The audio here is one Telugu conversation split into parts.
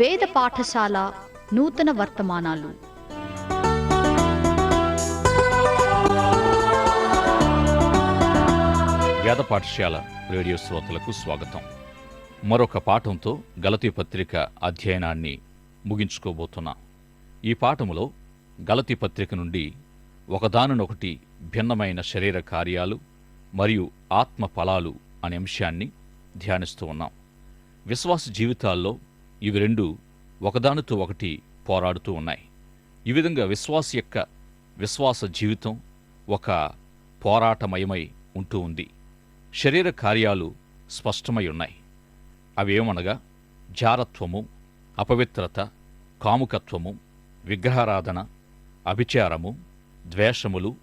వేద పాఠశాల నూతన వర్తమానాలు. వేద పాఠశాల రేడియో శ్రోతలకు స్వాగతం. మరొక పాఠంతో గలతీ పత్రిక అధ్యయనాన్ని ముగించుకోబోతున్నాం ఈ పాఠములో గలతీ పత్రిక నుండి ఒకదానినొకటి భిన్నమైన శరీర కార్యాలు మరియు ఆత్మ ఫలాలు అనే అంశాన్ని ధ్యానిస్తూ ఉన్నాం. విశ్వాస జీవితాల్లో ఇవి రెండు ఒకదానితో ఒకటి పోరాడుతూ ఉన్నాయి. ఈ విధంగా విశ్వాస యొక్క విశ్వాస జీవితం ఒక పోరాటమయమై ఉంటూ ఉంది. శరీర కార్యాలు స్పష్టమై ఉన్నాయి. అవేమనగా జారత్వము అపవిత్రత కాముకత్వము విగ్రహారాధన అభిచారము ద్వేషములు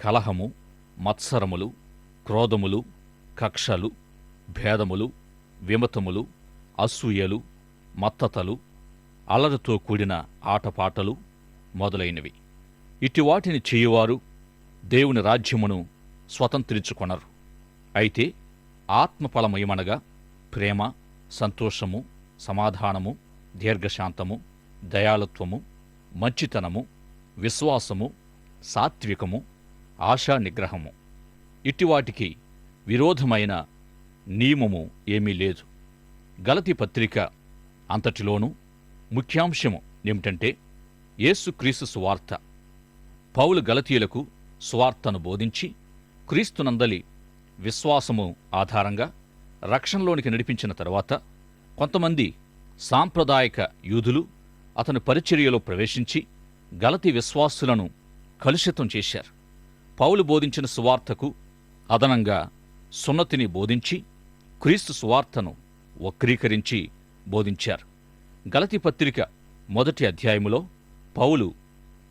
కలహము మత్సరములు క్రోధములు కక్షలు భేదములు విమతములు అసూయలు మత్తతలు అలరితో కూడిన ఆటపాటలు మొదలైనవి. ఇటువాటిని చేయువారు దేవుని రాజ్యమును స్వతంత్రించుకొనరు. అయితే ఆత్మఫలమయమనగా ప్రేమ సంతోషము సమాధానము దీర్ఘశాంతము దయాళత్వము మంచితనము విశ్వాసము సాత్వికము ఆశా నిగ్రహము ఇటివాటికి విరోధమైన నియమము ఏమీ లేదు. గలతి పత్రిక అంతటిలోనూ ముఖ్యాంశము ఏమిటంటే యేసుక్రీస్తు స్వార్థ పౌలు గలతీయులకు స్వార్థను బోధించి క్రీస్తునందలి విశ్వాసము ఆధారంగా రక్షణలోనికి నడిపించిన తరువాత కొంతమంది సాంప్రదాయక యూదులు అతని పరిచర్యలో ప్రవేశించి గలతి విశ్వాసులను కలుషితం చేశారు. పౌలు బోధించిన సువార్తకు అదనంగా సున్నతిని బోధించి క్రీస్తు సువార్తను వక్రీకరించి బోధించారు. గలతి పత్రిక మొదటి అధ్యాయములో పౌలు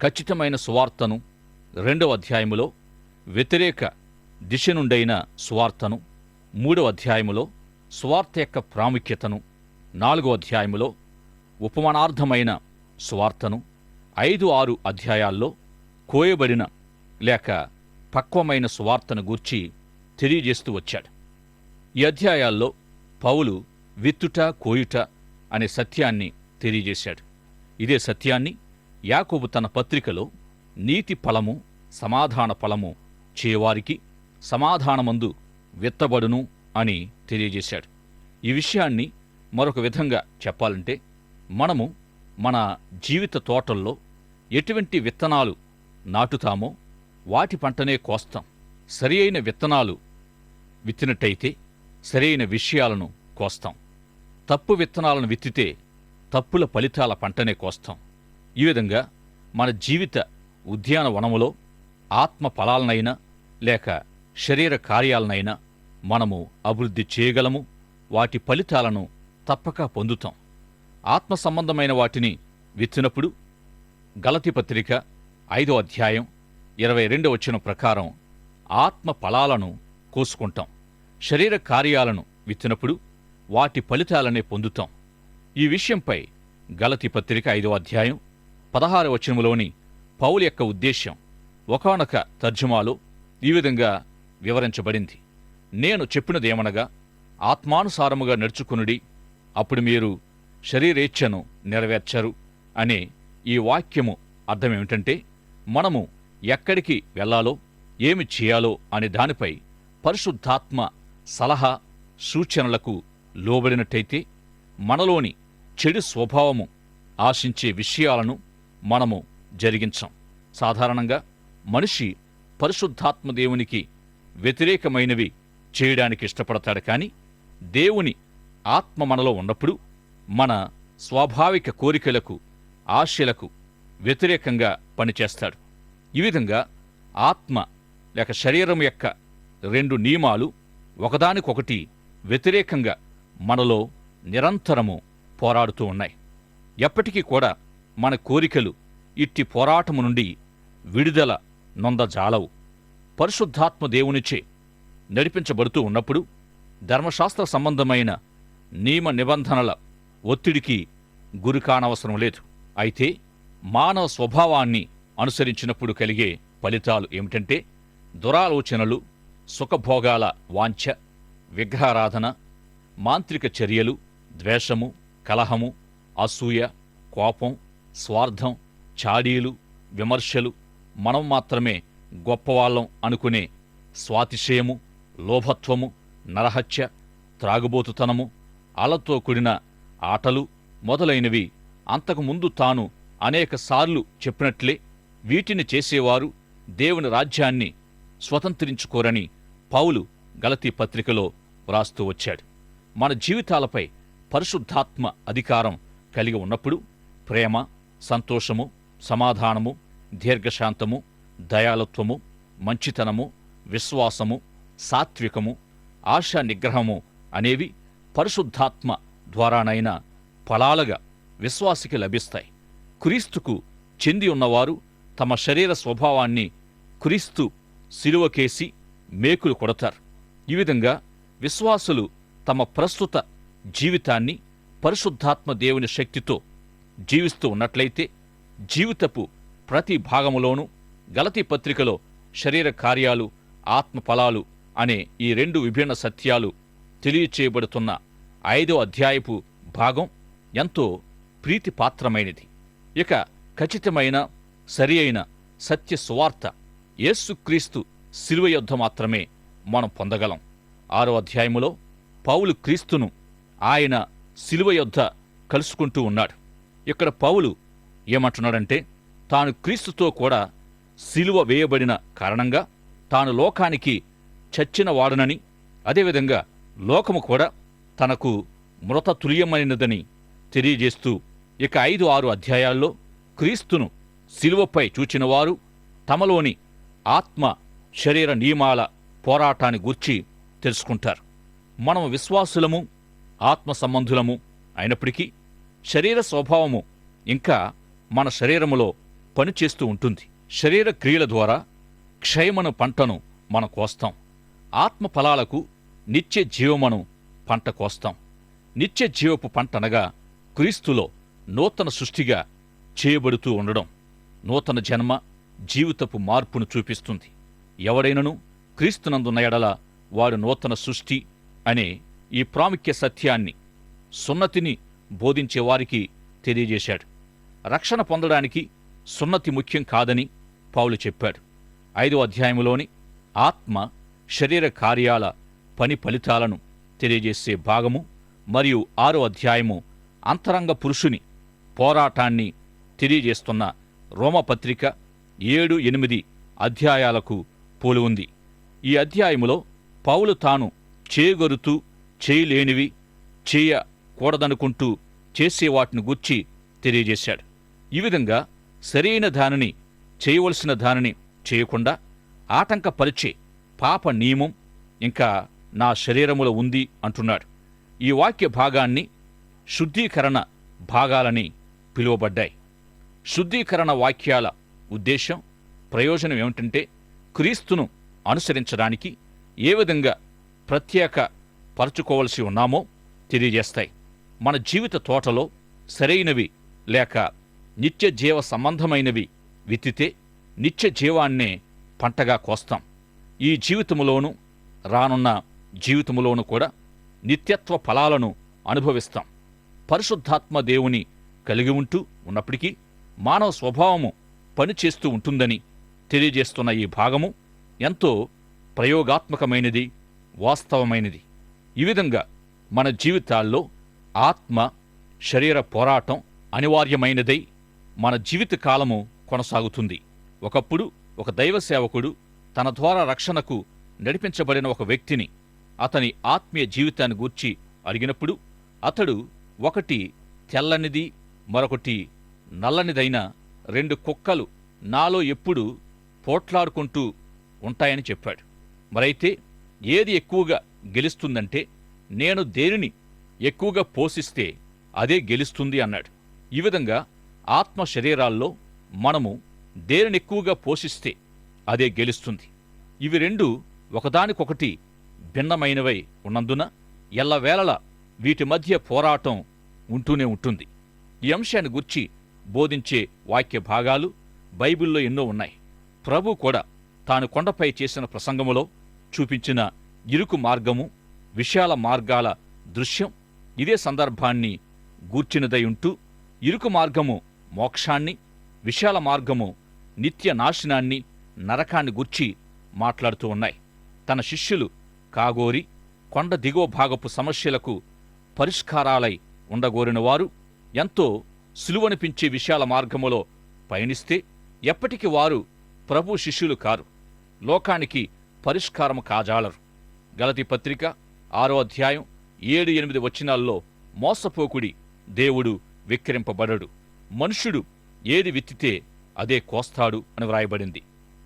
ఖచ్చితమైన సువార్తను రెండవ అధ్యాయములో వ్యతిరేక దిశ నుండైన సువార్తను మూడవ అధ్యాయములో స్వార్థ యొక్క ప్రాముఖ్యతను నాలుగో అధ్యాయములో ఉపమానార్థమైన స్వార్థను ఐదు ఆరు అధ్యాయాల్లో కోయబడిన లేక పక్వమైన స్వార్థను గూర్చి తెలియజేస్తూ వచ్చాడు. ఈ అధ్యాయాల్లో పౌలు విత్తుట కోయుట అనే సత్యాన్ని తెలియజేశాడు. ఇదే సత్యాన్ని యాకోబు తన పత్రికలో నీతి ఫలము సమాధాన ఫలము చేయవారికి సమాధానమందు విత్తబడును అని తెలియజేశాడు. ఈ విషయాన్ని మరొక విధంగా చెప్పాలంటే మనము మన జీవిత తోటల్లో ఎటువంటి విత్తనాలు నాటుతామో వాటి పంటనే కోస్తాం. సరి అయిన విత్తనాలు విత్తినట్టయితే సరైన విషయాలను కోస్తాం. తప్పు విత్తనాలను విత్తితే తప్పుల ఫలితాల పంటనే కోస్తాం. ఈ విధంగా మన జీవిత ఉద్యానవనములో ఆత్మ ఫలాలనైనా లేక శరీర కార్యాలనైనా మనము అభివృద్ధి చేయగలము వాటి ఫలితాలను తప్పక పొందుతాం. ఆత్మ సంబంధమైన వాటిని విత్తినప్పుడు గలతి పత్రిక ఐదో అధ్యాయం ఇరవై రెండవ వచ్చిన ప్రకారం ఆత్మ ఫలాలను కోసుకుంటాం. శరీర కార్యాలను విత్తినప్పుడు వాటి ఫలితాలనే పొందుతాం. ఈ విషయంపై గలతి పత్రిక ఐదో అధ్యాయం పదహారు వచనములోని పౌలు యొక్క ఉద్దేశ్యం ఒకనొక తర్జుమాలో ఈ విధంగా వివరించబడింది. నేను చెప్పినదేమనగా ఆత్మానుసారముగా నడుచుకునుడి అప్పుడు మీరు శరీరేచ్ఛను నెరవేర్చరు అనే ఈ వాక్యము అర్థమేమిటంటే మనము ఎక్కడికి వెళ్ళాలో ఏమి చేయాలో అనే దానిపై పరిశుద్ధాత్మ సలహా సూచనలకు లోబడినట్టయితే మనలోని చెడు స్వభావము ఆశించే విషయాలను మనము జరిగించం. సాధారణంగా మనిషి పరిశుద్ధాత్మ దేవునికి వ్యతిరేకమైనవి చేయడానికి ఇష్టపడతాడు కానీ దేవుని ఆత్మ మనలో ఉన్నప్పుడు మన స్వాభావిక కోరికలకు ఆశలకు వ్యతిరేకంగా పనిచేస్తాడు. ఈ విధంగా ఆత్మ లేక శరీరం యొక్క రెండు నియమాలు ఒకదానికొకటి వ్యతిరేకంగా మనలో నిరంతరము పోరాడుతూ ఉన్నాయి. ఎప్పటికీ కూడా మన కోరికలు ఇట్టి పోరాటము నుండి విడుదల నొందజాలవు. పరిశుద్ధాత్మ దేవునిచే నడిపించబడుతూ ఉన్నప్పుడు ధర్మశాస్త్ర సంబంధమైన నియమ నిబంధనల ఒత్తిడికి గురి కానవసరం లేదు. అయితే మానవ స్వభావాన్ని అనుసరించినప్పుడు కలిగే ఫలితాలు ఏమిటంటే దురాలోచనలు సుఖభోగాల వాంఛ విగ్రహారాధన మాంత్రిక చర్యలు ద్వేషము కలహము అసూయ కోపం స్వార్థం చాడీలు విమర్శలు మనం మాత్రమే గొప్పవాళ్ళం అనుకునే స్వాతిశయము లోభత్వము నరహత్య త్రాగుబోతుతనము అలతో కూడిన ఆటలు మొదలైనవి అంతకుముందు తాను అనేకసార్లు చెప్పినట్లే వీటిని చేసేవారు దేవుని రాజ్యాన్ని స్వతంత్రించుకోరని పౌలు గలతీ పత్రికలో వ్రాస్తూ వచ్చాడు. మన జీవితాలపై పరిశుద్ధాత్మ అధికారం కలిగి ఉన్నప్పుడు ప్రేమ సంతోషము సమాధానము దీర్ఘశాంతము దయాలత్వము మంచితనము విశ్వాసము సాత్వికము ఆశా నిగ్రహము అనేవి పరిశుద్ధాత్మ ద్వారానైనా ఫలాలుగా విశ్వాసికి లభిస్తాయి. క్రీస్తుకు చెంది ఉన్నవారు తమ శరీర స్వభావాన్ని క్రీస్తు సిలువకేసి మేకులు కొడతారు. ఈ విధంగా విశ్వాసులు తమ ప్రస్తుత జీవితాన్ని పరిశుద్ధాత్మ దేవుని శక్తితో జీవిస్తూ ఉన్నట్లయితే జీవితపు ప్రతి భాగములోనూ గలతీ పత్రికలో శరీర కార్యాలు ఆత్మ ఫలాలు అనే ఈ రెండు విభిన్న సత్యాలు తెలియచేయబడుతున్న ఐదో అధ్యాయపు భాగం ఎంతో ప్రీతిపాత్రమైనది. ఇక ఖచ్చితమైన సరి అయిన సత్య సువార్త యేసుక్రీస్తు శిలువ యుద్ధ మాత్రమే మనం పొందగలం. ఆరో అధ్యాయములో పౌలు క్రీస్తును ఆయన శిలువ యొద్ద కలుసుకుంటూ ఉన్నాడు. ఇక్కడ పౌలు ఏమంటున్నాడంటే తాను క్రీస్తుతో కూడా శిలువ వేయబడిన కారణంగా తాను లోకానికి చచ్చిన వాడునని అదేవిధంగా లోకము కూడా తనకు మృత తుల్యమైనదని తెలియజేస్తూ ఇక ఐదు ఆరు అధ్యాయాల్లో క్రీస్తును శిలువపై చూచినవారు తమలోని ఆత్మ శరీర నియమాల పోరాటాన్ని గూర్చి తెలుసుకుంటారు. మనం విశ్వాసులము ఆత్మ సంబంధులము అయినప్పటికీ శరీర స్వభావము ఇంకా మన శరీరములో పనిచేస్తూ ఉంటుంది. శరీర క్రియల ద్వారా క్షయమను పంటను మనం కోస్తాం. ఆత్మ ఫలాలకు నిత్య జీవమను పంట కోస్తాం. నిత్య జీవపు పంట అనగా క్రీస్తులో నూతన సృష్టిగా చేయబడుతూ ఉండడం నూతన జన్మ జీవితపు మార్పును చూపిస్తుంది. ఎవడైనను క్రీస్తునందున్న ఎడల వాడు నూతన సృష్టి అనే ఈ ప్రాముఖ్య సత్యాన్ని సున్నతిని బోధించే వారికి తెలియజేశాడు. రక్షణ పొందడానికి సున్నతి ముఖ్యం కాదని పౌలు చెప్పాడు. ఐదో అధ్యాయంలోని ఆత్మ శరీర కార్యాల పని ఫలితాలను తెలియజేసే భాగము మరియు ఆరో అధ్యాయము అంతరంగ పురుషుని పోరాటాన్ని తెలియజేస్తున్న రోమపత్రిక ఏడు ఎనిమిది అధ్యాయాలకు పోలి ఉంది. ఈ అధ్యాయములో పౌలు తాను చేయగొరుతూ చేయలేనివి చేయకూడదనుకుంటూ చేసే వాటిని గుర్చి తెలియజేశాడు. ఈ విధంగా సరైన దానిని చేయవలసిన దానిని చేయకుండా ఆటంకపరిచే పాప నియమం ఇంకా నా శరీరములో ఉంది అంటున్నాడు. ఈ వాక్య భాగాన్ని శుద్ధీకరణ భాగాలని పిలువబడ్డాయి. శుద్ధీకరణ వాక్యాల ఉద్దేశం ప్రయోజనం ఏమిటంటే క్రీస్తును అనుసరించడానికి ఏ విధంగా ప్రత్యేక పరచుకోవలసి ఉన్నామో తెలియజేస్తాయి. మన జీవిత తోటలో సరైనవి లేక నిత్య జీవ సంబంధమైనవి విత్తితే నిత్య జీవాన్నే పంటగా కోస్తాం. ఈ జీవితములోనూ రానున్న జీవితములోనూ కూడా నిత్యత్వ ఫలాలను అనుభవిస్తాం. పరిశుద్ధాత్మ దేవుని కలిగి ఉంటూ ఉన్నప్పటికీ మానవ స్వభావము పనిచేస్తూ ఉంటుందని తెలియజేస్తున్న ఈ భాగము ఎంతో ప్రయోగాత్మకమైనది వాస్తవమైనది. ఈ విధంగా మన జీవితాల్లో ఆత్మ శరీర పోరాటం అనివార్యమైనదై మన జీవిత కాలము కొనసాగుతుంది. ఒకప్పుడు ఒక దైవ సేవకుడు తన ద్వారా రక్షణకు నడిపించబడిన ఒక వ్యక్తిని అతని ఆత్మీయ జీవితాన్ని గూర్చి అడిగినప్పుడు అతడు ఒకటి తెల్లనిది మరొకటి నల్లనిదైన రెండు కుక్కలు నాలో ఎప్పుడు పోట్లాడుకుంటూ ఉంటాయని చెప్పాడు. మరైతే ఏది ఎక్కువగా గెలుస్తుందంటే నేను దేనిని ఎక్కువగా పోషిస్తే అదే గెలుస్తుంది అన్నాడు. ఈ విధంగా ఆత్మ శరీరాల్లో మనము దేనిని ఎక్కువగా పోషిస్తే అదే గెలుస్తుంది. ఇవి రెండు ఒకదానికొకటి భిన్నమైనవై ఉన్నందున ఎల్లవేళలా వీటి మధ్య పోరాటం ఉంటూనే ఉంటుంది. ఈ అంశాన్ని గుర్చి బోధించే వాక్య భాగాలు బైబిల్లో ఎన్నో ఉన్నాయి. ప్రభు కూడా తాను కొండపై చేసిన ప్రసంగములో చూపించిన ఇరుకు మార్గము విశాల మార్గాల దృశ్యం. ఇదే సందర్భాన్ని గూర్చినదై ఉంటూ ఇరుకు మార్గము మోక్షాన్ని విశాల మార్గము నిత్య నాశనాన్ని నరకాన్ని గుర్చి మాట్లాడుతూ ఉన్నాయి. తన శిష్యులు కాగోరి కొండ దిగువ భాగపు సమస్యలకు పరిష్కారాలై ఉండగోరినవారు. ఎంతో సులువనిపించే విశాల మార్గములో పయనిస్తే ఎప్పటికి వారు ప్రభు శిష్యులు కారు. లోకానికి పరిష్కారము కాజాలరు. గలతి పత్రిక ఆరో అధ్యాయం ఏడు ఎనిమిది వచనాల్లో మోసపోకుడి దేవుడు విక్రింపబడడు మనుష్యుడు ఏది విత్తితే అదే కోస్తాడు అని వ్రాయబడింది.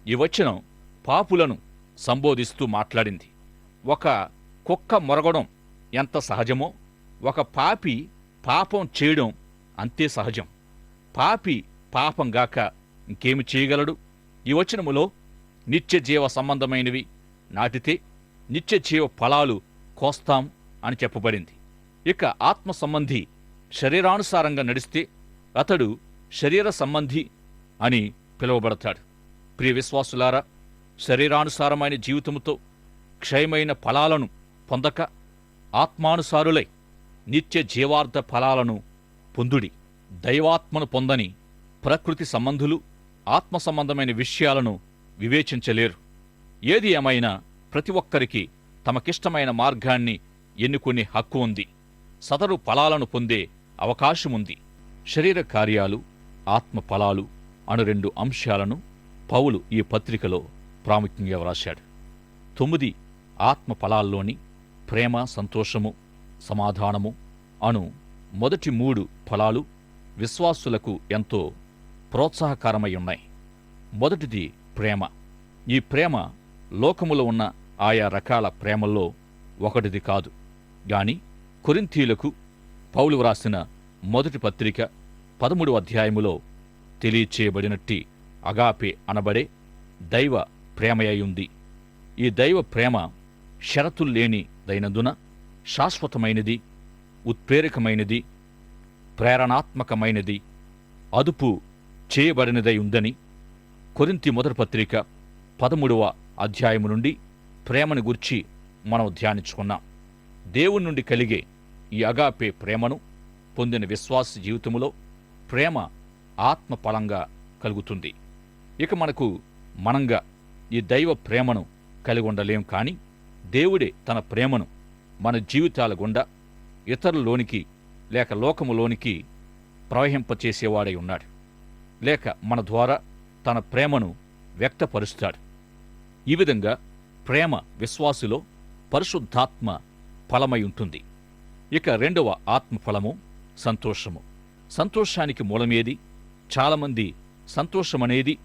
ఈ వచనం పాపులను సంబోధిస్తూ మాట్లాడింది. ఒక కుక్క మొరగడం ఎంత సహజమో ఒక పాపి పాపం చేయడం అంతే సహజం. పాపి పాపం గాక ఇంకేమి చేయగలడు? ఈ వచనములో నిత్యజీవ సంబంధమైనవి. నాటితే నిత్య జీవ ఫలాలు కోస్తాం అని చెప్పబడింది. ఇక ఆత్మ సంబంధి శరీరానుసారంగా నడిస్తే అతడు శరీర సంబంధి అని పిలువబడతాడు. ప్రియ విశ్వాసులారా శరీరానుసారమైన జీవితముతో క్షయమైన ఫలాలను పొందక ఆత్మానుసారులై నిత్య జీవార్థ ఫలాలను పొందుడి. దైవాత్మను పొందని ప్రకృతి సంబంధులు ఆత్మ సంబంధమైన విషయాలను వివేచించలేరు. ఏది ఏమైనా ప్రతి ఒక్కరికి తమకిష్టమైన మార్గాన్ని ఎన్నుకునే హక్కు ఉంది. సదరు ఫలాలను పొందే అవకాశముంది. శరీర కార్యాలు ఆత్మ ఫలాలు అను రెండు అంశాలను పౌలు ఈ పత్రికలో ప్రాముఖ్యంగా వ్రాశాడు. తొమ్మిది ఆత్మ ఫలాల్లోని ప్రేమ సంతోషము సమాధానము అను మొదటి మూడు ఫలాలు విశ్వాసులకు ఎంతో ప్రోత్సాహకరమై ఉన్నాయి. మొదటిది ప్రేమ. ఈ ప్రేమ లోకములో ఉన్న ఆయా రకాల ప్రేమల్లో ఒకటిది కాదు. గాని కొరింథీలకు పౌలు వ్రాసిన మొదటి పత్రిక పదమూడు అధ్యాయములో తెలియచేయబడినట్టి అగాపే అనబడే దైవ ప్రేమయ్యుంది ఈ దైవ ప్రేమ షరతుల్లేని దైనందున శాశ్వతమైనది ఉత్ప్రేరకమైనది ప్రేరణాత్మకమైనది అదుపు చేయబడినదై ఉందని కొరింతి మొదటి పత్రిక పదమూడవ అధ్యాయము నుండి ప్రేమను గురించి మనం ధ్యానించుకున్నాం. దేవుని నుండి కలిగే ఈ అగాపే ప్రేమను పొందిన విశ్వాస జీవితములో ప్రేమ ఆత్మపలంగా కలుగుతుంది. ఇక మనకు మనంగా ఈ దైవ ప్రేమను కలిగి ఉండలేం కానీ దేవుడే తన ప్రేమను మన జీవితాల గుండా ఇతరులలోనికి లేక లోకములోనికి ప్రవహింపచేసేవాడై ఉన్నాడు. లేక మన ద్వారా తన ప్రేమను వ్యక్తపరుస్తాడు. ఈ విధంగా ప్రేమ విశ్వాసులో పరిశుద్ధాత్మ ఫలమై ఉంటుంది ఇక రెండవ ఆత్మ ఫలము సంతోషము. సంతోషానికి మూలమేది? చాలామంది సంతోషమనేది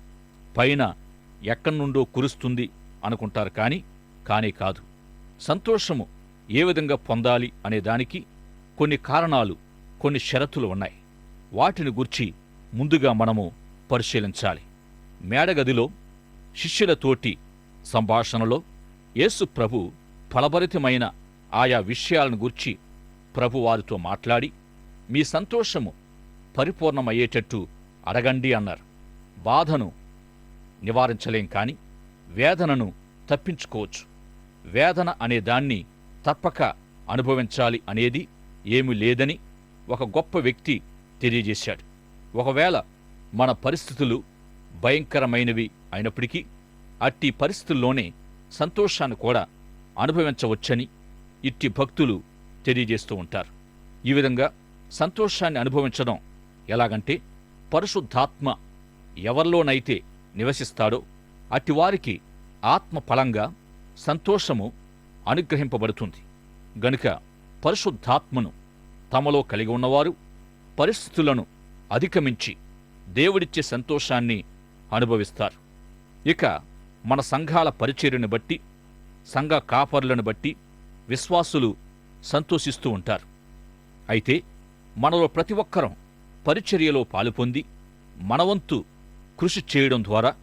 పైన ఎక్కడి నుండో కురుస్తుంది అనుకుంటారు కానీ కానీ కాదు. సంతోషము ఏ విధంగా పొందాలి అనేదానికి కొన్ని కారణాలు కొన్ని షరతులు ఉన్నాయి. వాటిని గుర్చి ముందుగా మనము పరిశీలించాలి. మేడగదిలో శిష్యులతోటి సంభాషణలో యేసు ప్రభు ఫలభరితమైన ఆయా విషయాలను గుర్చి ప్రభు వారితో మాట్లాడి మీ సంతోషము పరిపూర్ణమయ్యేటట్టు అడగండి అన్నారు. బాధను నివారించలేం కాని వేదనను తప్పించుకోవచ్చు. వేదన అనే దాన్ని తప్పక అనుభవించాలి అనేది ఏమీ లేదని ఒక గొప్ప వ్యక్తి తెలియజేశాడు. ఒకవేళ మన పరిస్థితులు భయంకరమైనవి అయినప్పటికీ అట్టి పరిస్థితుల్లోనే సంతోషాన్ని కూడా అనుభవించవచ్చని ఇట్టి భక్తులు తెలియజేస్తూ ఉంటారు. ఈ విధంగా సంతోషాన్ని అనుభవించడం ఎలాగంటే పరిశుద్ధాత్మ ఎవరిలోనైతే నివసిస్తాడో అట్టివారికి ఆత్మ ఫలంగా సంతోషము అనుగ్రహింపబడుతుంది. గనుక పరిశుద్ధాత్మను తమలో కలిగి ఉన్నవారు పరిస్థితులను అధిగమించి దేవుడిచ్చే సంతోషాన్ని అనుభవిస్తారు. ఇక మన సంఘాల పరిచర్యను బట్టి సంఘ కాపరులను బట్టి విశ్వాసులు సంతోషిస్తూ ఉంటారు. అయితే మనలో ప్రతి ఒక్కరం పరిచర్యలో పాలుపొంది మనవంతు కృషి చేయడం ద్వారా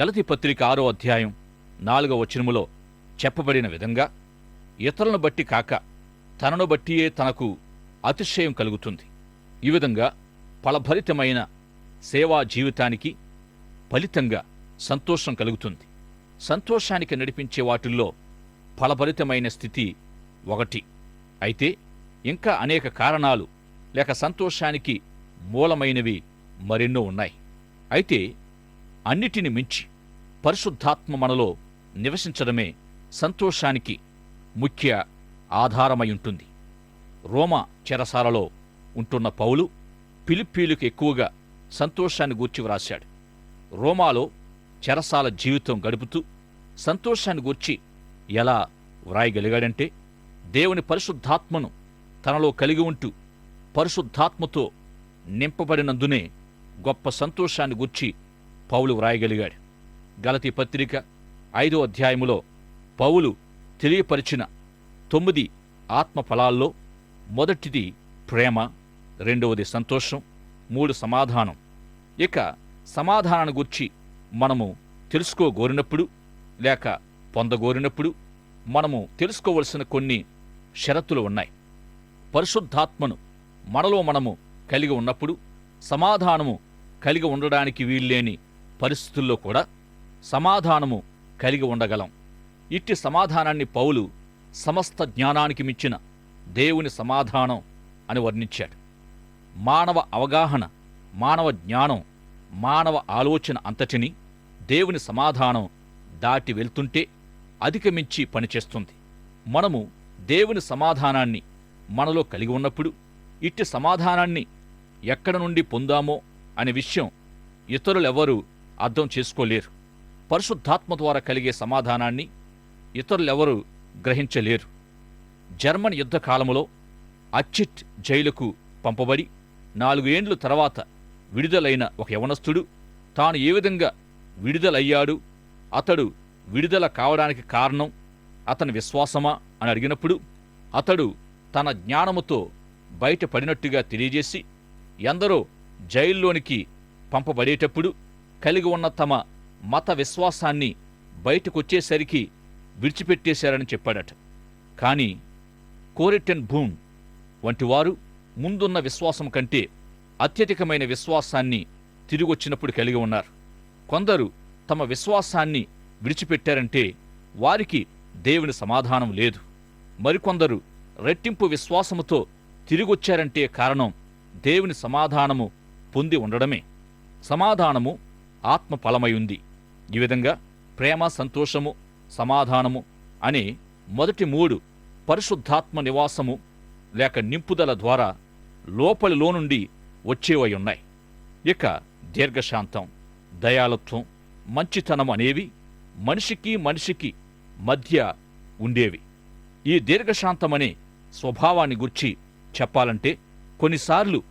గలతి పత్రిక ఆరో అధ్యాయం నాలుగవ వచనములో చెప్పబడిన విధంగా ఇతరులను బట్టి కాక తనను బట్టియే తనకు అతిశయం కలుగుతుంది. ఈ విధంగా ఫలభరితమైన సేవా జీవితానికి ఫలితంగా సంతోషం కలుగుతుంది. సంతోషానికి నడిపించే వాటిల్లో ఫలభరితమైన స్థితి ఒకటి. అయితే ఇంకా అనేక కారణాలు లేక సంతోషానికి మూలమైనవి మరెన్నో ఉన్నాయి. అయితే అన్నిటిని మించి పరిశుద్ధాత్మ మనలో నివసించడమే సంతోషానికి ముఖ్య ఆధారమై ఉంటుంది. రోమా చెరసాలలో ఉంటున్న పౌలు పిలిప్పీలకు ఎక్కువగా సంతోషాన్ని గూర్చి వ్రాశాడు. రోమాలో చెరసాల జీవితం గడుపుతూ సంతోషాన్ని గూర్చి ఎలా వ్రాయగలిగాడంటే దేవుని పరిశుద్ధాత్మను తనలో కలిగి ఉంటూ పరిశుద్ధాత్మతో నింపబడినందునే గొప్ప సంతోషాన్ని గూర్చి పౌలు వ్రాయగలిగాడు. గలతి పత్రిక ఐదో అధ్యాయములో పౌలు తెలియపరిచిన తొమ్మిది ఆత్మ ఫలాల్లో మొదటిది ప్రేమ రెండవది సంతోషం మూడు సమాధానం. ఇక సమాధానాన్ని గుర్చి మనము తెలుసుకోగోరినప్పుడు లేక పొందగోరినప్పుడు మనము తెలుసుకోవలసిన కొన్ని షరతులు ఉన్నాయి. పరిశుద్ధాత్మను మనలో మనము కలిగి ఉన్నప్పుడు సమాధానము కలిగి ఉండడానికి వీల్లేని పరిస్థితుల్లో కూడా సమాధానము కలిగి ఉండగలం. ఇట్టి సమాధానాన్ని పౌలు సమస్త జ్ఞానానికి మించిన దేవుని సమాధానం అని వర్ణించాడు. మానవ అవగాహన మానవ జ్ఞానం మానవ ఆలోచన అంతటిని దేవుని సమాధానం దాటి వెళ్తుంటే అధిగమించి పనిచేస్తుంది. మనము దేవుని సమాధానాన్ని మనలో కలిగి ఉన్నప్పుడు ఇట్టి సమాధానాన్ని ఎక్కడ నుండి పొందామో అనే విషయం ఇతరులెవరూ అర్థం చేసుకోలేరు. పరిశుద్ధాత్మ ద్వారా కలిగే సమాధానాన్ని ఇతరులెవరూ గ్రహించలేరు. జర్మన్ యుద్ధకాలములో అచ్చిట్ జైలుకు పంపబడి నాలుగు ఏండ్లు తర్వాత విడుదలైన ఒక యవనస్తుడు. తాను ఏ విధంగా విడుదలయ్యాడు? అతడు విడుదల కావడానికి కారణం అతని విశ్వాసమా అని అడిగినప్పుడు అతడు తన జ్ఞానముతో బయటపడినట్టుగా తెలియజేసి ఎందరో జైల్లోనికి పంపబడేటప్పుడు కలిగి ఉన్న తమ మత విశ్వాసాన్ని బయటకొచ్చేసరికి విడిచిపెట్టేశారని చెప్పాడట. కానీ కోరెట్టెన్ భూన్ వంటివారు ముందున్న విశ్వాసం కంటే అత్యధికమైన విశ్వాసాన్ని తిరిగొచ్చినప్పుడు కలిగి ఉన్నారు. కొందరు తమ విశ్వాసాన్ని విడిచిపెట్టారంటే వారికి దేవుని సమాధానం లేదు. మరికొందరు రెట్టింపు విశ్వాసముతో తిరిగొచ్చారంటే కారణం దేవుని సమాధానము పొంది ఉండడమే. సమాధానము ఆత్మ ఉంది. ఈ విధంగా ప్రేమ సంతోషము సమాధానము అనే మొదటి మూడు పరిశుద్ధాత్మ నివాసము లేక నింపుదల ద్వారా లోపలిలో నుండి వచ్చేవై ఉన్నాయి. ఇక దీర్ఘశాంతం దయాలత్వం మంచితనం అనేవి మనిషికి మనిషికి మధ్య ఉండేవి. ఈ దీర్ఘశాంతమనే స్వభావాన్ని గుర్చి చెప్పాలంటే కొన్నిసార్లు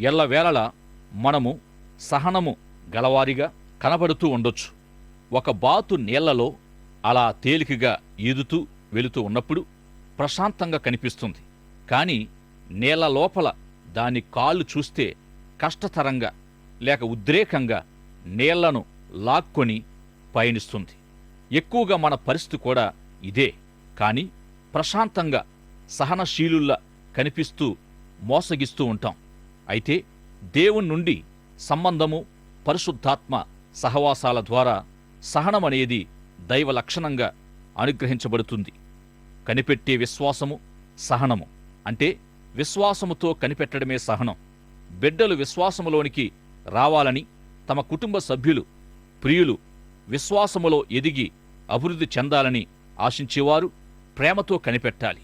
ఎల్లవేళలా మనము సహనము గలవారిగా కనబడుతూ ఉండొచ్చు. ఒక బాతు నీళ్ళలో అలా తేలికగా ఈదుతూ వెళుతూ ఉన్నప్పుడు ప్రశాంతంగా కనిపిస్తుంది. కానీ నీళ్ళ లోపల దాని కాళ్ళు చూస్తే కష్టతరంగా లేక ఉద్రేకంగా నీళ్ళను లాక్కొని పయనిస్తుంది. ఎక్కువగా మన పరిస్థితి కూడా ఇదే. కానీ ప్రశాంతంగా సహనశీలుల్లా కనిపిస్తూ మోసగిస్తూ ఉంటాం. అయితే దేవుని నుండి సంబంధము పరిశుద్ధాత్మ సహవాసాల ద్వారా సహనమనేది దైవ లక్షణంగా అనుగ్రహించబడుతుంది. కనిపెట్టే విశ్వాసము సహనము. అంటే విశ్వాసముతో కనిపెట్టడమే సహనం. బిడ్డలు విశ్వాసములోనికి రావాలని తమ కుటుంబ సభ్యులు ప్రియులు విశ్వాసములో ఎదిగి అభివృద్ధి చెందాలని ఆశించేవారు ప్రేమతో కనిపెట్టాలి.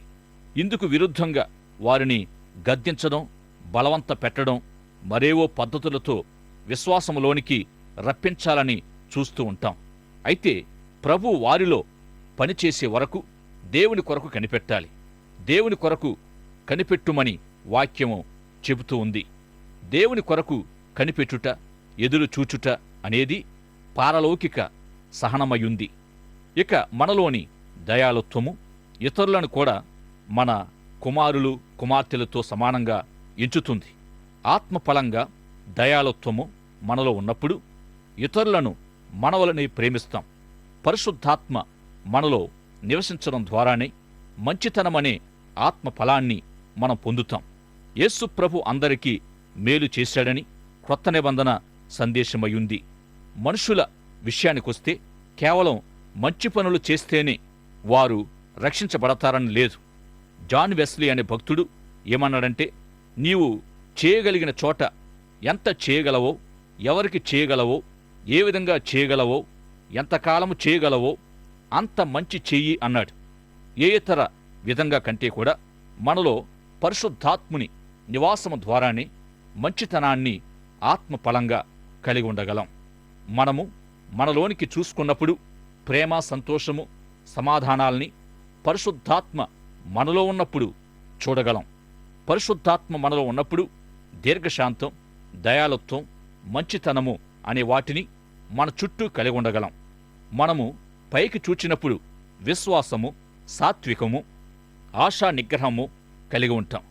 ఇందుకు విరుద్ధంగా వారిని గద్దించడం బలవంత పెట్టడం మరేవో పద్ధతులతో విశ్వాసములోనికి రప్పించాలని చూస్తూ ఉంటాం. అయితే ప్రభు వారిలో పనిచేసే వరకు దేవుని కొరకు కనిపెట్టాలి. దేవుని కొరకు కనిపెట్టుమని వాక్యము చెబుతూ ఉంది. దేవుని కొరకు కనిపెట్టుట ఎదురు చూచుట అనేది పారలౌకిక సహనమయుంది. ఇక మనలోని దయాలుత్వము ఇతరులను కూడా మన కుమారులు కుమార్తెలతో సమానంగా ఎంచుతుంది. ఆత్మఫలంగా దయాళుత్వము మనలో ఉన్నప్పుడు ఇతరులను మనవలని ప్రేమిస్తాం. పరిశుద్ధాత్మ మనలో నివసించడం ద్వారానే మంచితనమనే ఆత్మ ఫలాన్ని మనం పొందుతాం. యేసు ప్రభు అందరికీ మేలు చేశాడని క్రొత్త నిబంధన సందేశమయ్యుంది. మనుషుల విషయానికొస్తే కేవలం మంచి పనులు చేస్తేనే వారు రక్షించబడతారని లేదు. జాన్ వెస్లీ అనే భక్తుడు ఏమన్నాడంటే నీవు చేయగలిగిన చోట ఎంత చేయగలవో ఎవరికి చేయగలవో ఏ విధంగా చేయగలవో ఎంతకాలము చేయగలవో అంత మంచి చెయ్యి అన్నాడు. ఏ ఇతర విధంగా కంటే కూడా మనలో పరిశుద్ధాత్ముని నివాసము ద్వారానే మంచితనాన్ని ఆత్మఫలంగా కలిగి ఉండగలం. మనము మనలోనికి చూసుకున్నప్పుడు ప్రేమ సంతోషము సమాధానాల్ని పరిశుద్ధాత్మ మనలో ఉన్నప్పుడు చూడగలం. పరిశుద్ధాత్మ మనలో ఉన్నప్పుడు దీర్ఘశాంతం దయాలత్వం మంచితనము అనే వాటిని మన చుట్టూ కలిగి ఉండగలం. మనము పైకి చూచినప్పుడు విశ్వాసము సాత్వికము ఆశా నిగ్రహము కలిగి ఉంటాం.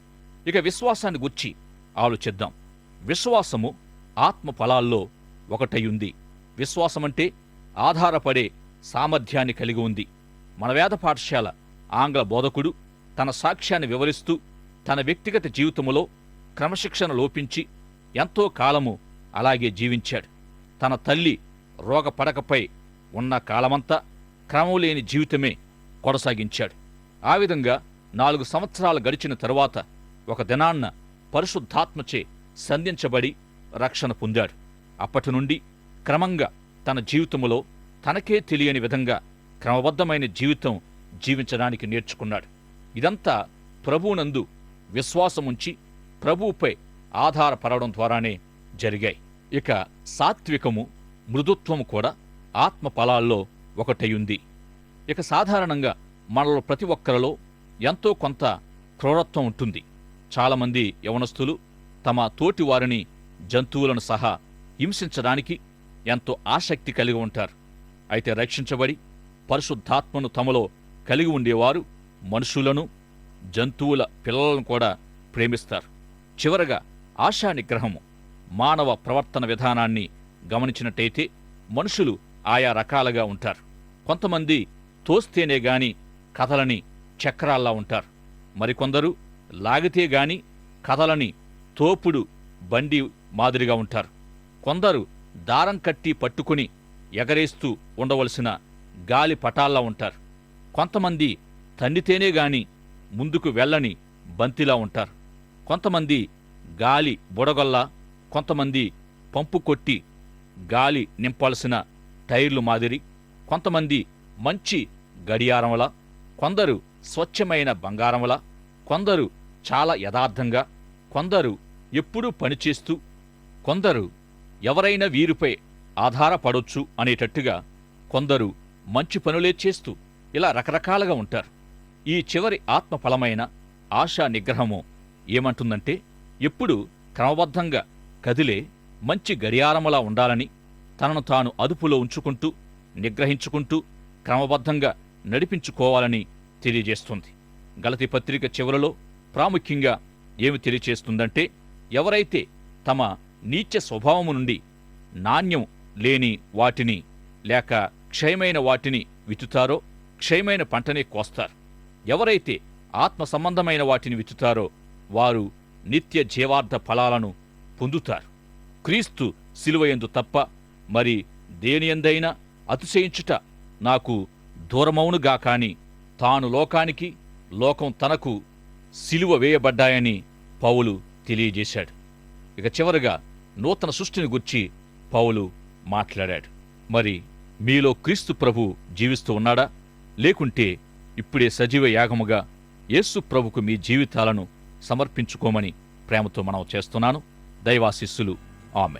ఇక విశ్వాసాన్ని గుర్చి ఆలోచిద్దాం. విశ్వాసము ఆత్మ ఫలాల్లో ఒకటయ్యుంది విశ్వాసమంటే ఆధారపడే సామర్థ్యాన్ని కలిగి ఉంది. మన వేద పాఠశాల ఆంగ్ల బోధకుడు తన సాక్ష్యాన్ని వివరిస్తూ తన వ్యక్తిగత జీవితములో క్రమశిక్షణ లోపించి ఎంతో కాలము అలాగే జీవించాడు. తన తల్లి రోగపడకపై ఉన్న కాలమంతా క్రమం లేని జీవితమే కొనసాగించాడు. ఆ విధంగా నాలుగు సంవత్సరాలు గడిచిన తరువాత ఒక దినాన్న పరిశుద్ధాత్మచే సంధించబడి రక్షణ పొందాడు. అప్పటి నుండి క్రమంగా తన జీవితములో తనకే తెలియని విధంగా క్రమబద్ధమైన జీవితం జీవించడానికి నేర్చుకున్నాడు. ఇదంతా ప్రభువునందు విశ్వాసముంచి ప్రభువుపై ఆధారపడడం ద్వారానే జరిగాయి. ఇక సాత్వికము మృదుత్వము కూడా ఆత్మ ఫలాల్లో ఉంది. ఇక సాధారణంగా మనలో ప్రతి ఒక్కరిలో ఎంతో కొంత క్రూరత్వం ఉంటుంది. చాలామంది యవనస్తులు తమ తోటి వారిని జంతువులను సహా హింసించడానికి ఎంతో ఆసక్తి కలిగి ఉంటారు. అయితే రక్షించబడి పరిశుద్ధాత్మను తమలో కలిగి ఉండేవారు మనుషులను జంతువుల పిల్లలను కూడా ప్రేమిస్తారు. చివరగా ఆశా నిగ్రహము మానవ ప్రవర్తన విధానాన్ని గమనించినట్టయితే మనుషులు ఆయా రకాలుగా ఉంటారు. కొంతమంది తోస్తేనే గాని కథలని చక్రాల్లా ఉంటారు. మరికొందరు లాగితే గాని కథలని తోపుడు బండి మాదిరిగా ఉంటారు. కొందరు దారం కట్టి పట్టుకుని ఎగరేస్తూ ఉండవలసిన గాలి పటాల్లా ఉంటారు. కొంతమంది తండితేనే గాని ముందుకు వెళ్ళని బంతిలా ఉంటారు. కొంతమంది గాలి బుడగొల్లా కొంతమంది పంపు కొట్టి గాలి నింపాల్సిన టైర్లు మాదిరి కొంతమంది మంచి గడియారంలా కొందరు స్వచ్ఛమైన బంగారంలా కొందరు చాలా యథార్థంగా కొందరు ఎప్పుడూ పనిచేస్తూ కొందరు ఎవరైనా వీరిపై ఆధారపడొచ్చు అనేటట్టుగా కొందరు మంచి పనులే చేస్తూ ఇలా రకరకాలుగా ఉంటారు. ఈ చివరి ఆత్మఫలమైన ఆశా నిగ్రహము ఏమంటుందంటే ఎప్పుడు క్రమబద్ధంగా కదిలే మంచి గడియారములా ఉండాలని తనను తాను అదుపులో ఉంచుకుంటూ నిగ్రహించుకుంటూ క్రమబద్ధంగా నడిపించుకోవాలని తెలియజేస్తుంది. గలతి పత్రిక చివరలో ప్రాముఖ్యంగా ఏమి తెలియచేస్తుందంటే ఎవరైతే తమ నీచ స్వభావము నుండి నాణ్యం లేని వాటిని లేక క్షయమైన వాటిని విత్తుతారో క్షయమైన పంటనే కోస్తారు. ఎవరైతే ఆత్మ సంబంధమైన వాటిని విత్తుతారో వారు నిత్య జీవార్థ ఫలాలను పొందుతారు. క్రీస్తు సిలువయందు తప్ప మరి దేనియందైనా అతిశయించుట నాకు దూరమౌనుగా కాని తాను లోకానికి లోకం తనకు సిలువ వేయబడ్డాయని పౌలు తెలియజేశాడు. ఇక చివరగా నూతన సృష్టిని గుర్చి పౌలు మాట్లాడాడు. మరి మీలో క్రీస్తు ప్రభు జీవిస్తూ ఉన్నాడా? లేకుంటే ఇప్పుడే సజీవ యాగముగా యేసు ప్రభుకు మీ జీవితాలను సమర్పించుకోమని ప్రేమతో మనం చేస్తున్నాను. దైవాశిస్సులు. ఆమె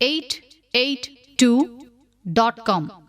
882.com.